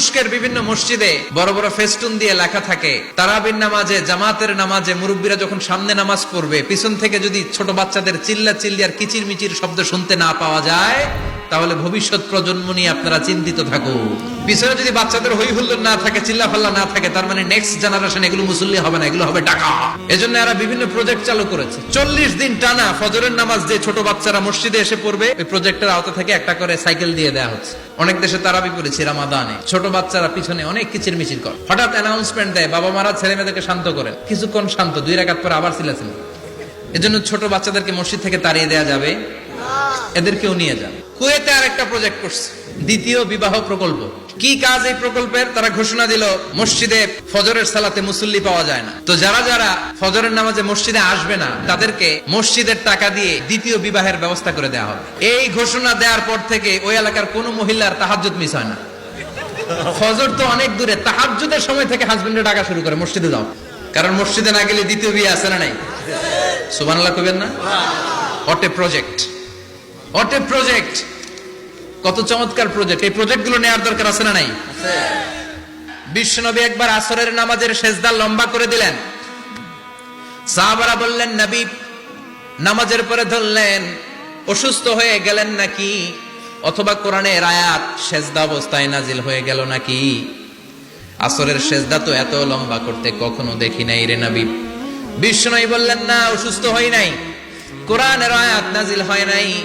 তুরস্কের বিভিন্ন মসজিদে বড় বড় ফেস্টুন দিয়ে লেখা থাকে, তারাবির নামাজে, জামাতের নামাজে মুরব্বীরা যখন সামনে নামাজ পড়বে, পিছন থেকে যদি ছোট বাচ্চাদের চিল্লা চিল্লি আর কিচির মিচির শব্দ শুনতে না পাওয়া যায় তাহলে ভবিষ্যৎ প্রজন্ম নিয়ে আপনারা চিন্তিত থাকুন পিছনে যদি বাচ্চাদের হই হুল্লোড় না থাকে চিল্লা ফাল্লা না থাকে তার মানে নেক্সট জেনারেশন এগুলো মুসল্লি হবে না এগুলো হবে টাকা এজন্য এরা বিভিন্ন প্রজেক্ট চালু করেছে। চল্লিশ দিন টানা ফজরের নামাজ যে ছোট বাচ্চারা মসজিদে এসে পড়বে। ওই প্রজেক্টের আওতা থেকে একটা করে সাইকেল দিয়ে দেওয়া হচ্ছে। অনেক দেশে তারাবি করেছি রামাদানে। ছোট বাচ্চারা পিছনে অনেক কিচির মিচির করে। হঠাৎ অ্যানাউন্সমেন্ট দেয় বাবা মারা ছেলে মেয়েদেরকে শান্ত করেন। কিছুক্ষণ শান্ত দুই রাকাত পর আবার ছিলাছিল এজন্য ছোট বাচ্চাদেরকে মসজিদ থেকে তাড়িয়ে দেওয়া যাবে। এদেরকেও নিয়ে যান। কুয়েতে আর একটা প্রজেক্ট করছে দ্বিতীয় বিবাহ প্রকল্প। কি কাজ এই প্রকল্পের? তারা ঘোষণা দিল মসজিদে ফজরের সালাতে মুসল্লি পাওয়া যায় না। তো যারা যারা ফজরের নামাজে মসজিদে আসবে না তাদেরকে মসজিদের টাকা দিয়ে দ্বিতীয় বিবাহের ব্যবস্থা করে দেওয়া হবে। এই ঘোষণা দেওয়ার পর থেকে ওই এলাকার কোন মহিলার তাহাজ্জুদ মিস হয় না। ফজর তো অনেক দূরে তাহাজ্জুদের সময় থেকে হাজবেন্ডে ডাকা শুরু করে মসজিদে যাও। কারণ মসজিদে না গেলে দ্বিতীয় বিয়ে আছে না নাই? সুবহানাল্লাহ কবেন না? অটে প্রজেক্ট অটে প্রজেক্ট কত চমৎকার প্রজেক্ট এই প্রজেক্টগুলো নেওয়ার দরকার আছে না নাই? বিশ্বনবী একবার আসরের নামাজের সেজদা লম্বা করে দিলেন। সাহাবারা বললেন নবী নামাজের পরে ধরলেন অসুস্থ হয়ে গেলেন নাকি? অথবা কোরআনের আয়াত সেজদা অবস্থায় নাজিল হয়ে গেল নাকি? আসরের সেজদা তো এত লম্বা করতে কখনো দেখি নাই রে নবী। বিষ্ণু বললেন না অসুস্থ হয় নাই। কোরআনের আয়াত নাজিল হয় নাই।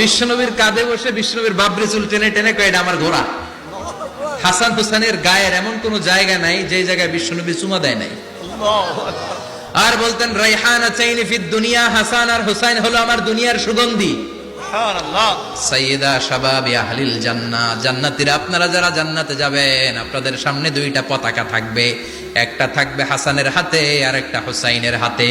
বিশ্বনবীর কাঁধে বসে বিশ্বনবীর বাবরি চুল টেনে টেনে কয় এটা আমার ঘোড়া। হাসান হুসাইনের গায়ের এমন কোন জায়গা নাই যে জায়গায় বিশ্বনবী চুমা দেয় নাই। আর বলতেন রাইহান চাইনি ফিদ দুনিয়া হাসান আর হুসাইন হলো আমার দুনিয়ার সুগন্ধি। সাইয়েদা শাবাবি আহলিল জান্নাহ জান্নাতীরা আপনারা যারা জান্নাতে যাবেন আপনাদের সামনে দুইটা পতাকা থাকবে। একটা থাকবে হাসানের হাতে আর একটা হুসাইনের হাতে।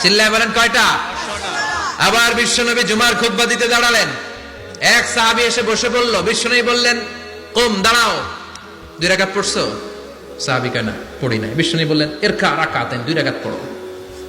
চিল্লায় বলেন কয়টা? আবার বিশ্বনবী জুমার খুব দিতে দাঁড়ালেন। এক সাহাবি এসে বসে বলল, বিশ্বনবী বললেন, কম, দাঁড়াও। দুই রাখাত পড়ছো? সাহাবি কেনা পড়ি নাই। বিশ্বনবী বললেন এর কা রাকাতেন দুই রাখাত পড়ো।